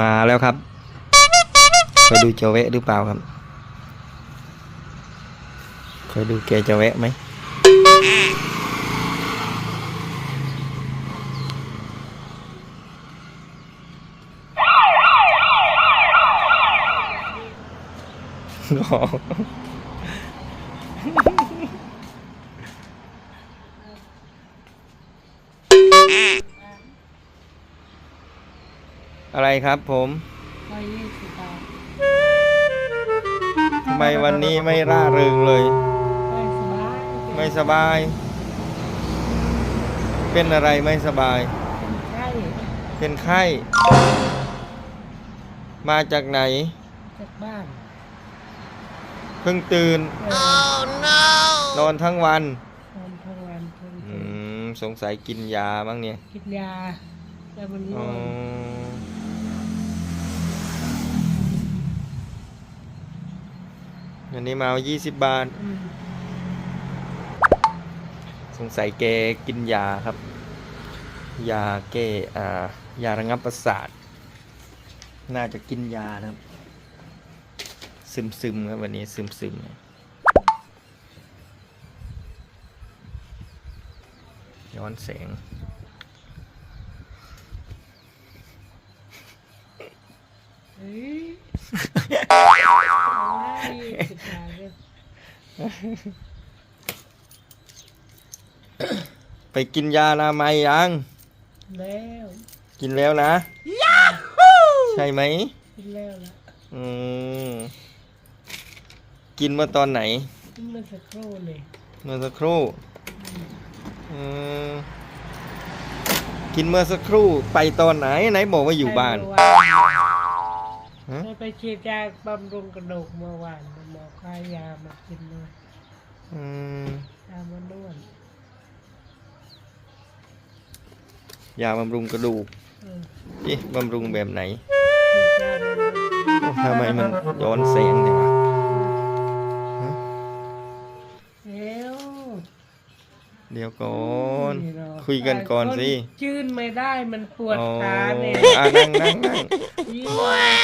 มาแล้วครับคยดูจะแวะหรือเปล่าครับคอยดูแกจะแวะไหม อะไรครับผมร้อยยี่สิบบาททำไมวันนี้ไม่ร่าเริงเลย ไม่สบายไม่สบาย เป็นอะไรไม่สบาย เป็นไข้เป็นไข้ มาจากไหน จากบ้านเพิ่งตื่น เออนอนทั้งวัน นอนทั้งวันทั้งอืคืนม สงสัยกินยาบ้างเนี่ย กินยาแล้วมันอ๋ง่อวง อันนี้มาเอายี่สิบบาท สงสัยแกกินยาครับ ยาแก้อ่ายาระงับประสาท น่าจะกินยานะครับ ซึมซึมๆครับวันนี้ซึมซึมๆย้อนแสง เฮ้ยเอายี่สิบบาทเนี่ย ไปกินยาลามัยยัง แล้ว กินแล้วนะใช่ไหมกินแล้วละอืมกินเมื่อตอนไหนกินเมื่อสักครู่เลยเมื่อสักครู่อืมกินเมื่อสักครู่ไปตอนไหนไหนบอกว่าอยู่บ้านไป เมื่อวฮะานไปฉีดยาบำรุงกระดูกเมื่อวานหมอคายยามากินเลยอืมยามันนวดยาบำรุงกระดูกเออนี่บำรุงแบบไหนฉีดยาบำรุงโอ้ทำไมมันย้อนแสงเนี่ยวะ เดี๋ยวก่อนนี่เนาะคุยกันก่อนสิคจืนไม่ได้มันปวดอ๋อขาเนี่ยอะนั่งนั่งนั่งยิ่ง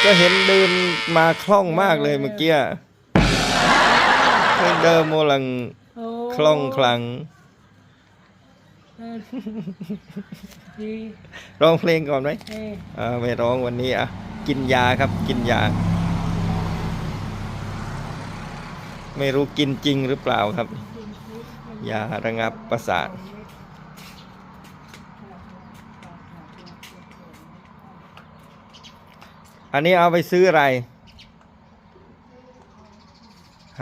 ก็เห็นเดินมาคล่องมากเลยเมื่อกี้เพิ่งเดินโมลังโอ้คล่องคลัง เออดีร้องเพลงก่อนไหมเอ้ยอ่าไม่ร้องวันนี้อะ กินยาครับ กินยา ไม่รู้กินจริงหรือเปล่าครับ ยาระงับประสาท อันนี้เอาไปซื้ออะไร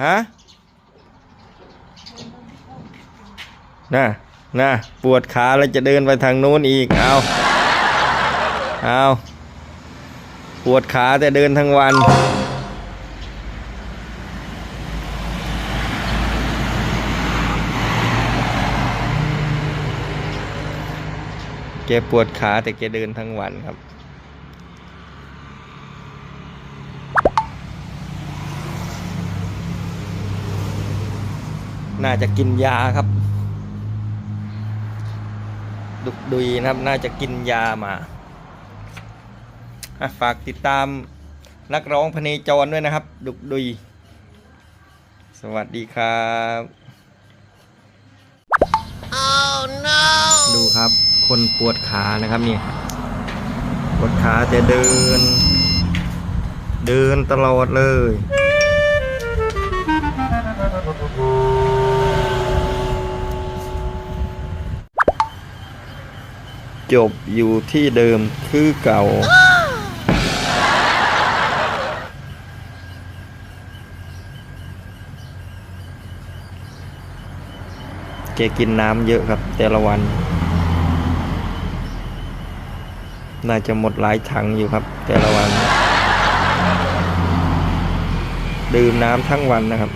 ฮะ น่ะ น่ะ ปวดขาแล้วจะเดินไปทางโน้นอีก เอาเอาปวดขาแต่เดินทั้งวัน ปวดขาแต่แกเดินทั้งวันครับ น่าจะกินยาครับ ดุกดุยนะครับ น่าจะกินยามาอะฝากติดตามนักร้องพเนจรด้วยนะครับ ดุกดุย สวัสดีครับดูครับ คนปวดขานะครับนี่ปวดขาแต่เดิน เดินตลอดเลย จบอยู่ที่เดิมคือเก่าแกกินน้ำเยอะครับแต่ละวัน น่าจะหมดหลายถังอยู่ครับแต่ละวัน ดื่มน้ำทั้งวันนะครับ